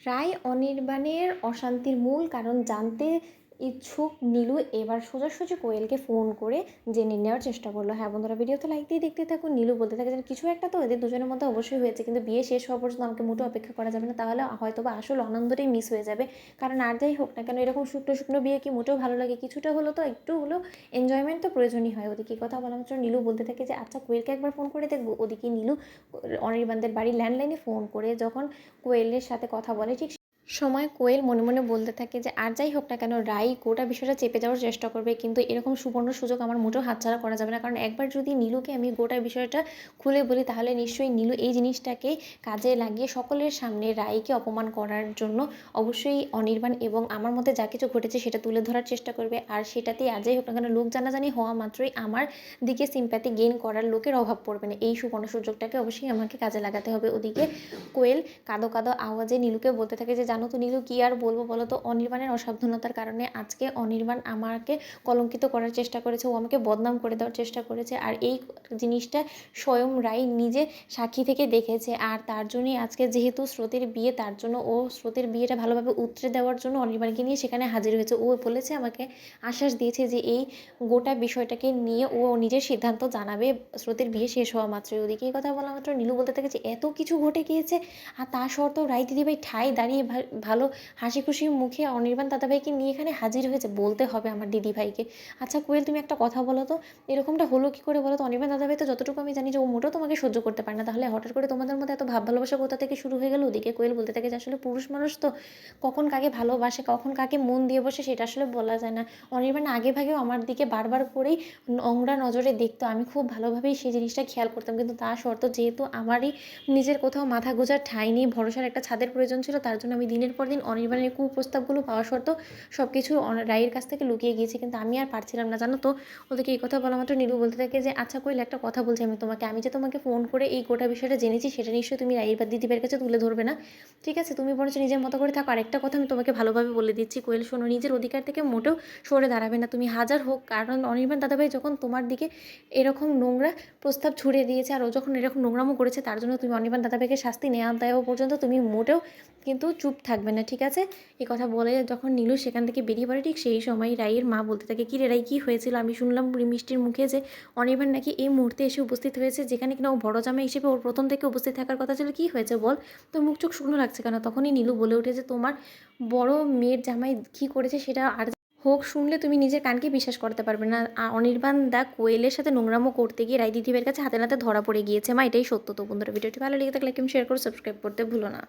রায় অনির্বাণের অশান্তির মূল কারণ জানতে ইচ্ছুক নীলু এবার সোজাসুজি কোয়েলকে ফোন করে জেনে নেওয়ার চেষ্টা করল। হ্যাঁ বন্ধুরা, ভিডিওতে লাইক দিয়ে দেখতে থাকুন। নীলু বলতে থাকে যে, কিছু একটা তো এদের দুজনের মধ্যে অবশ্যই হয়েছে, কিন্তু বিয়ে শেষ হওয়া পর্যন্ত আমাকে মোটেও অপেক্ষা করা যাবে না। তাহলে হয়তো বা আসল আনন্দটাই মিস হয়ে যাবে। কারণ আর যাই হোক না কেন, এরকম শুকনো শুকনো বিয়ে কি মোটেও ভালো লাগে? কিছুটা হলো তো একটু হলো এনজয়মেন্ট তো প্রয়োজনই হয় ওদিকে। কথা বলা মাত্র নীলু বলতে থাকে যে আচ্ছা কোয়েলকে একবার ফোন করে দেখব। ওদিকে নীলু অনির্বাণদের বাড়ির ল্যান্ডলাইনে ফোন করে যখন কোয়েলের সাথে কথা বলে, ঠিক সময় কোয়েল মনে মনে বলতে থাকে যে, আর যাই হোক না কেন রাই গোটা বিষয়টা চেপে যাওয়ার চেষ্টা করবে, কিন্তু এরকম সুবর্ণ সুযোগ আমার মোটেও হাতছাড়া করা যাবে না। কারণ একবার যদি নীলুকে আমি গোটা বিষয়টা খুলে বলি, তাহলে নিশ্চয়ই নীলু এই জিনিসটাকে কাজে লাগিয়ে সকলের সামনে রাইকে অপমান করার জন্য অবশ্যই অনির্বাণ এবং আমার মধ্যে যা কিছু ঘটেছে সেটা তুলে ধরার চেষ্টা করবে। আর সেটাতেই আর যাই হোক না কেন, লোক জানাজানি হওয়া মাত্রই আমার দিকে সিম্প্যাথি গেইন করার লোকের অভাব পড়বে না। এই সুবর্ণ সুযোগটাকে অবশ্যই আমাকে কাজে লাগাতে হবে। ওদিকে কোয়েল কাদো কাদো আওয়াজে নীলুকে বলতে থাকে যে জানো তো নীলু কী আর বলব বলো তো? অনির্বাণের অসাবধানতার কারণে আজকে অনির্বাণ আমাকে কলঙ্কিত করার চেষ্টা করেছে। ও আমাকে বদনাম করে দেওয়ার চেষ্টা করেছে। আর এই জিনিসটা স্বয়ং রাই নিজে সাক্ষী থেকে দেখেছে। আর তার জন্যই আজকে যেহেতু স্রোতের বিয়ে, তার জন্য ও স্রোতের বিয়েটা ভালোভাবে উতরে দেওয়ার জন্য অনির্বাণকে নিয়ে সেখানে হাজির হয়েছে। ও বলেছে, আমাকে আশ্বাস দিয়েছে যে এই গোটা বিষয়টাকে নিয়ে ও নিজের সিদ্ধান্ত জানাবে। স্রোতের বিয়ে শেষ হওয়া মাত্রই। ওদিকে এই কথা বলা মাত্র নীলু বলতে থাকে যে, এত কিছু ঘটে গিয়েছে আর তা সত্ত্বেও রাই দিদিভাই ঠাই দাঁড়িয়ে ভালো হাসি খুশি মুখে অনির্বাণ দাদাভাইকে নিয়ে এখানে হাজির হয়েছে বলতে হবে আমার দিদিভাইকে। আচ্ছা কোয়েল, তুমি একটা কথা বলো তো। এরকমটা হলো কি করে বলো তো? অনির্বাণ দাদাভাই তো যতটুকু আমি জানি যে ও মোটেও তোমাকে সহ্য করতে পারে না। তাহলে হঠাৎ করে তোমাদের মধ্যে এত ভাব ভালোবাসা কোথা থেকে শুরু হয়ে গেল? ওদিকে কোয়েল বলতে থাকে যে আসলে পুরুষ মানুষ তো কখন কাকে ভালোবাসে, কখন কাকে মন দিয়ে বসে সেটা আসলে বলা যায় না। অনির্বাণ আগে ভাগেও আমার দিকে বারবার করেই নোংরা নজরে দেখতো। আমি খুব ভালোভাবেই সেই জিনিসটা খেয়াল করতাম। কিন্তু তা সত্ত্বেও যেহেতু আমারই নিজের কোথাও মাথা গোজার ঠাঁই নেই, ভরসার একটা ছাদের প্রয়োজন ছিল, তার জন্য আমি দিনের পর দিন অনির্বাণের কুপ্রস্তাবগুলো পাওয়া সত্ত্বেও সব কিছু রায়ের কাছ থেকে লুকিয়ে গিয়েছি। কিন্তু আমি আর পারছিলাম না। জানো তো, ওদেরকে এই কথা বলা মাত্র নীলু বলতে থাকে যে আচ্ছা কইল একটা কথা বলছি আমি তোমাকে। আমি যে তোমাকে ফোন করে এই গোটা বিষয়টা জেনেছি, সেটা নিশ্চয়ই তুমি রায়ের বা দিদিবের কাছে তুলে ধরবে না। ঠিক আছে? তুমি বরঞ্চ নিজের মতো করে থাকো। আরেকটা কথা আমি তোমাকে ভালোভাবে বলে দিচ্ছি। কোয়েল, শোনো, নিজের অধিকার থেকে মোটেও সরে দাঁড়াবে না। তুমি হাজার হোক, কারণ অনির্বাণ দাদাভাই যখন তোমার দিকে এরকম নোংরা প্রস্তাব ছুড়ে দিয়েছে, আর ও যখন এরকম নোংরামো করেছে, তার জন্য তুমি অনির্বাণ দাদাভাইকে শাস্তি নেওয়া দেওয়া পর্যন্ত তুমি মোটেও কিন্তু চুপ থাকবে না। ঠিক আছে? এই কথা বলে যখন নীলু সেখান থেকে বেরিয়ে পড়ে, ঠিক সেই সময় রায়ের মা বলতে থাকে, কি রে রাই, কী হয়েছিল? আমি শুনলাম মিষ্টির মুখে যে অনির্বাণ নাকি এই মুহূর্তে এসে উপস্থিত হয়েছে, যেখানে কিনা ও বড় জামাই হিসেবে ওর প্রথম থেকে উপস্থিত থাকার কথা ছিল। কি হয়েছে বল? তো মুখ চোখ শুকনো লাগছে কেন? তখনই নীলু বলে উঠেছে তোমার বড় মেয়ের জামাই কী করেছে সেটা আর হোক, শুনলে তুমি নিজের কানকে বিশ্বাস করতে পারবে না। অনির্বাণ দা কোয়েলের সাথে নোংরামো করতে গিয়ে রায় দিদিবের কাছে হাতে নাতে ধরা পড়ে গিয়েছে। মা, এটাই সত্য তো বন্ধুরা। ভিডিওটি ভালো লেগে থাকলে শেয়ার করে সাবস্ক্রাইব করতে ভুলো না।